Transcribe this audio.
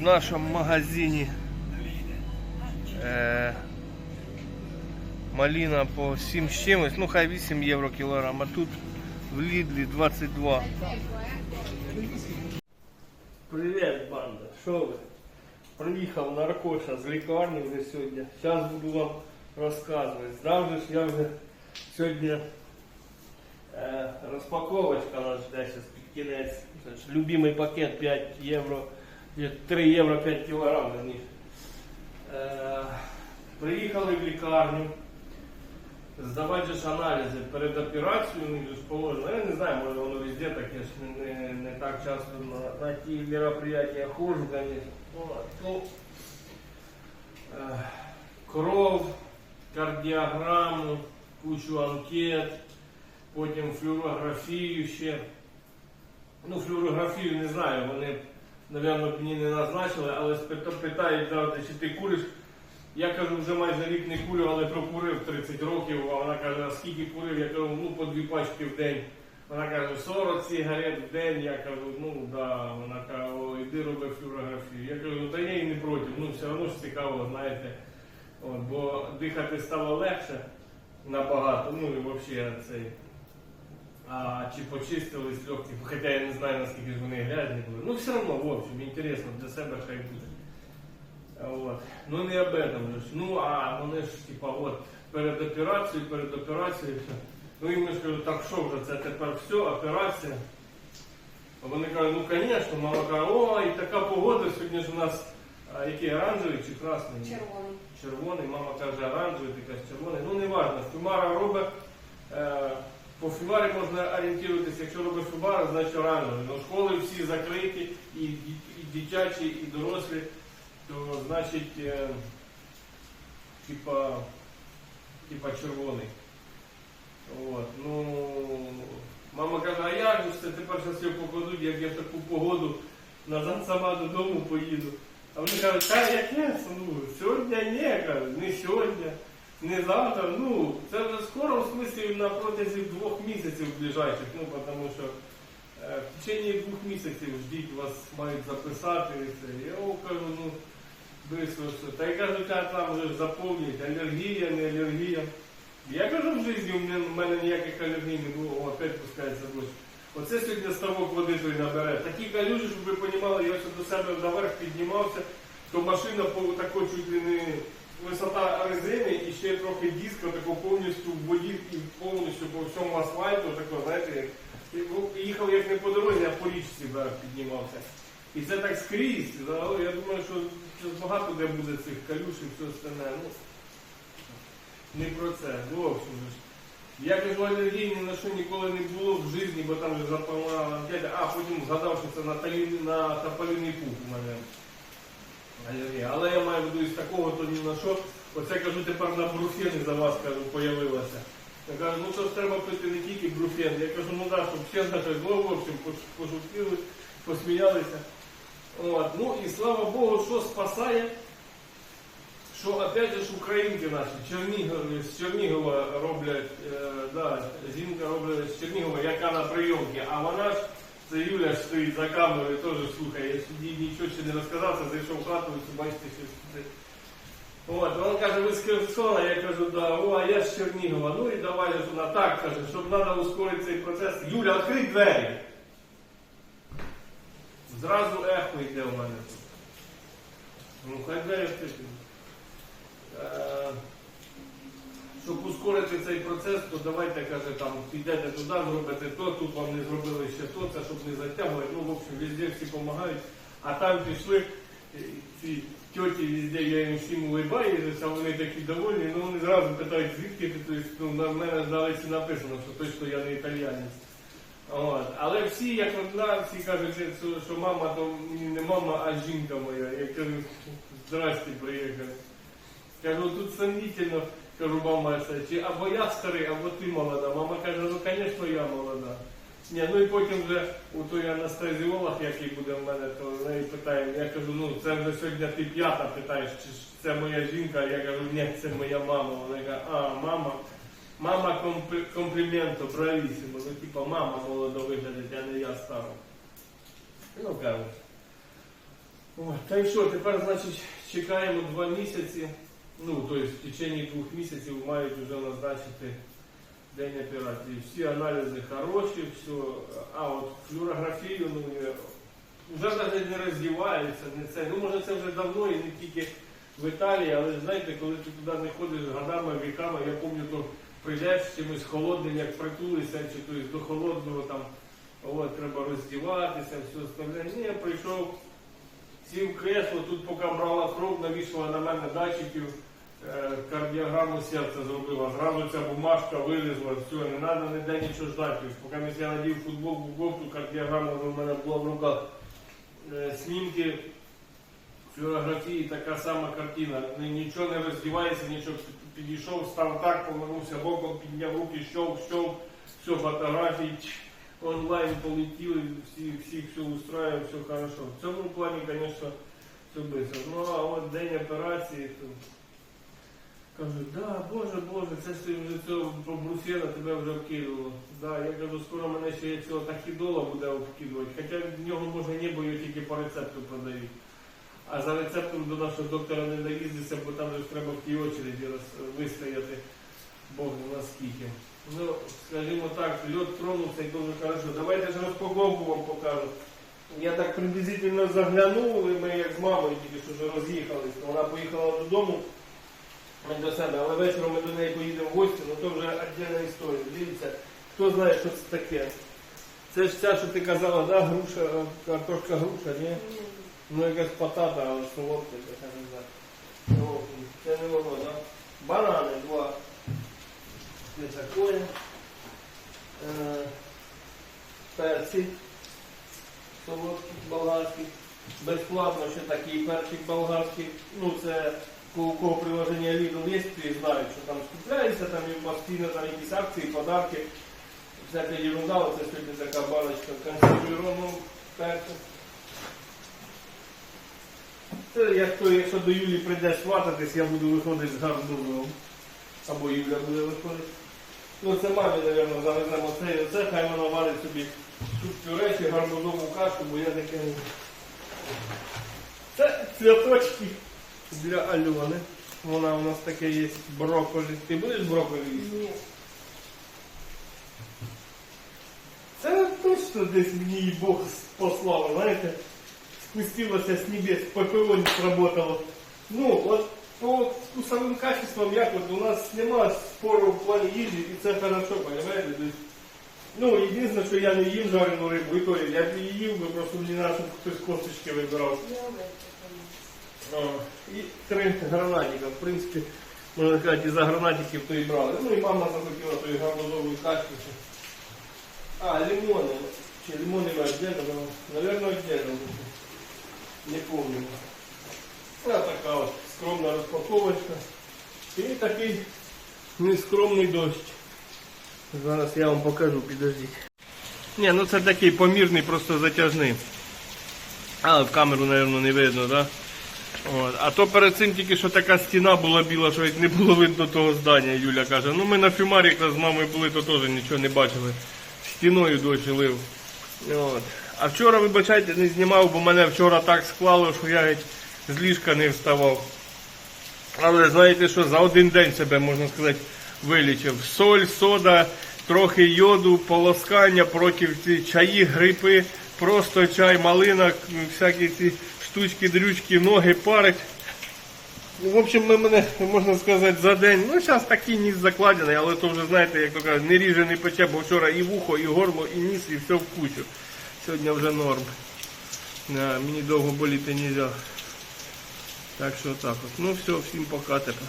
в нашому магазині е, маліна по 7 з чимось, ну хай 8 євро кілограм, а тут в Лідлі 22. Привіт, банда! Що ви? Приїхав наркоша з лікарні вже сьогодні. Зараз буду вам розказувати. Здав же ж я вже сьогодні е, розпаковочка нас жде зараз під кінець. Це ж любимий пакет 5 євро, є 3 євро 5 кілограм на. Е, приїхали в лікарню. Здавати аналізи перед операцією, положено. Я не знаю, може воно везде таке ж не, не, так часто на, на ті мероприятия хожу, конечно. Ну, е, кров, кардіограму, кучу анкет, потім флюорографію ще. Ну, флюорографію не знаю, вони, мабуть, мені не назначили, але питають завжди, чи ти куриш. Я кажу, вже майже рік не курю, але прокурив 30 років, а вона каже, а скільки курив? Я кажу, ну по дві пачки в день. Вона каже, 40 сигарет в день. Я кажу, ну да, вона каже, о, іди роби флюорографію. Я кажу, та я і не проти, ну все одно ж цікаво, знаєте. От, бо дихати стало легше набагато, ну і взагалі цей. А чи почистились легкі, хоча я не знаю, наскільки ж вони грязні були. Ну все одно, в общем, інтересно, для себе хай буде. Вот. Ну не об этом же. Ну а вони ж типа от перед операцією, перед операцією все. Ну і ми ж так що вже це тепер все, операція. А вони кажуть, ну звісно, мама каже, о, і така погода сьогодні ж у нас а, який оранжевий чи красний? Червоний. Червоний, мама каже оранжевий, ти кажеш червоний. Ну не важливо, Фюмара робить. Е, по фюмарі можна орієнтуватися, якщо робить фюмара, значить оранжевий. Ну школи всі закриті, і, і, дитячі, і дорослі то значить, е, типа, типа червоний. От, ну, мама каже, а як це тепер його покладуть, як я в таку погоду назад сама додому поїду. А вони кажуть, та яке ну, сьогодні ні, кажуть, не сьогодні, не завтра. Ну, це вже скоро, в смислі, на протязі двох місяців ближайших, ну, тому що е, в течение двох місяців ждіть, вас мають записати. і це. Я йому кажу, ну, висловився. Та й кажуть, там вже заповнюють, алергія, не алергія. Я кажу, в житті в мене, ніяких алергій не було, О, опять пускається дощ. Оце сьогодні ставок води той набере. Такі калюжі, щоб ви розуміли, я ось до себе наверх піднімався, то машина по тако чуть ли не висота резини і ще трохи диска, тако повністю в воді і повністю по всьому асфальту, тако, знаєте, ну, їхав як не по дорозі, а по річці вверх піднімався. І це так скрізь. Я думаю, що багато де буде цих калюш і все остальне. Ну, не про це. Ну, в общем, я кажу, алергії ні на що ніколи не було в житті, бо там вже анкета. А потім згадав, що це на, на тополіний пух у мене алергія. Але я маю в виду із такого, то ні на що. Оце кажу, тепер на бруфені за вас кажу, появилося. Я кажу, ну що ж треба пити не тільки бруфен. Я кажу, ну так, щоб всі наші ну, в общем, пошутили, посміялися. От. Ну і слава Богу, що спасає, що опять же ж українки наші, Чернігов, з Чернігова роблять, е, да, жінка робить з Чернігова, яка на прийомці, а вона ж, це Юля стоїть за камерою, теж слухає, я сюди нічого ще не розказав, це зайшов в хату, ось бачите, що. От, він каже, ви з Херсона, я кажу, да, о, а я з Чернігова. Ну і давай вона так каже, щоб треба ускорити цей процес. Юля, відкрий двері. Зразу ехо йде у мене тут. Ну, хай двері відкриті. Ускорити цей процес, то давайте, каже, там, підете туди, зробите то, тут вам не зробили ще то, це щоб не затягувати. Ну, в общем, везде всі допомагають. А там пішли е, ці тьоті везде, я їм всім улибаюся, вони такі довольні, ну вони зразу питають, звідки ти, тобто, ну, на мене навіть написано, що точно я не італіянець. От. Але всі, як одна, всі кажуть, що мама то не мама, а жінка моя. Я кажу, здрасте, приїхали. Кажу, тут сомнительно, кажу, мама, чи або я старий, або ти молода. Мама каже, ну звісно, я молода. Ні, ну і потім вже у той анестезіолог, який буде в мене, то в неї питаємо, я кажу, ну це вже сьогодні ти п'ята питаєш, чи це моя жінка, я кажу, ні, це моя мама. Вона каже, а, мама. Мама комп- компліменто, бравісимо. Ну, типа, мама молодо виглядить, а не я стара. Ну, кажуть. Ой, Та й що, тепер, значить, чекаємо два місяці. Ну, тобто в течение двох місяців мають вже назначити день операції. Всі аналізи хороші, все. А от флюорографію, ну, вже навіть не роздіваються, не це. Ну, може, це вже давно і не тільки в Італії, але знаєте, коли ти туди не ходиш годами, віками, я пам'ятаю, то прийдеш з чимось холодним, як притулися, чи тобто, до холодного там, от, треба роздіватися, все остальне. Ні, я прийшов, сів кресло, тут поки брала кров, навішала на мене датчиків, е, кардіограму серця зробила. Зразу ця бумажка вилізла, все, не треба ніде нічого ждати. Поки я надів футболку, кофту, кардіограма в мене була в руках. Е, Снімки флюорографії така сама картина. Нічого не роздівається, нічого підійшов, став так, повернувся боком, підняв руки, щов, щов, все, фотографії, онлайн полетіли, всі, всі все устраює, все хорошо. В цьому плані, звісно, все быстро. Ну а от день операції, то кажуть, да, боже, боже, це ж вже цього про брусєна тебе вже вкидувало. Да, я кажу, скоро мене ще цього тахідола буде обкидувати. Хоча в нього може не, бо тільки по рецепту продають. А за рецептом до нашого доктора не доїздиться, бо там же треба в тій очереді вистояти Бог наскільки. Ну, скажімо так, льот тронувся і дуже хорошо. Давайте ж розпаковку вам покажу. Я так приблизительно заглянув, і ми як з мамою тільки що вже роз'їхались. Вона поїхала додому ми до себе, але вечором ми до неї поїдемо в гості, ну то вже віддільна історія. Дивіться, хто знає, що це таке. Це ж ця, що ти казала, да, груша, картошка груша, ні? Ну якась патата, але солодка, така не знаю. Це не воно, да? Банани два. Не такое. Е, перці солодкі болгарські. Безплатно ще такий перчик болгарський. Ну це у кого приложення Lidl є, ті знають, що там скупляється, там і постійно там якісь акції, подарки. Всяка ерунда, оце сьогодні така баночка консервірованого перцю. Це як то, якщо до Юлі прийде свататись, я буду виходити з гарбузом. Або Юля буде виходити. Ну це мамі, мабуть, завеземо це і оце, хай вона варить собі пюре чи гарбузову кашу, бо я таке не. Це цвяточки для Альони. Вона у нас таке є брокколі. Ти будеш брокколі їсти? Ні. Це точно десь мені Бог послав, знаєте, спустилося з небес, ППО не сработало. Ну, от по вкусовим качествам, як от у нас нема спору в плані їжі, і це хорошо, понимаете? То есть, ну, єдине, що я не їм жарену рибу, і то я б її їв, би просто мені треба, хтось косточки вибирав. Я І три гранатика. В принципі, можна сказати, і за гранатиків то і брали. Ну і мама захотіла тої гарбузової кашки. А, лимони. Чи лимони ви отдельно? Наверное, отдельно. Не помню. Ось така от скромна розпаковочка. І такий нескромний дощ. Зараз я вам покажу, підождіть. Ні, ну це такий помірний, просто затяжний. Але в камеру, мабуть, не видно, так? Да? От. А то перед цим тільки що така стіна була біла, що не було видно того здання, Юля каже. Ну ми на фюмарі якраз з мамою були, то теж нічого не бачили. Стіною дощ лив. От. А вчора, вибачайте, не знімав, бо мене вчора так склало, що я з ліжка не вставав. Але знаєте що, за один день себе, можна сказати, вилічив. Соль, сода, трохи йоду, полоскання проти ці чаї, грипи, просто чай, малина, всякі ці штучки, дрючки, ноги парить. Ну, В общем, ми мене, можна сказати, за день. Ну, зараз такий ніс закладений, але то вже, знаєте, як то кажуть, не ріже, пече, бо вчора і вухо, і горло, і ніс, і все в кучу. Сьогодні вже норм. Да, мені довго боліти не можна. Так що так от. Ну все, всім пока тепер.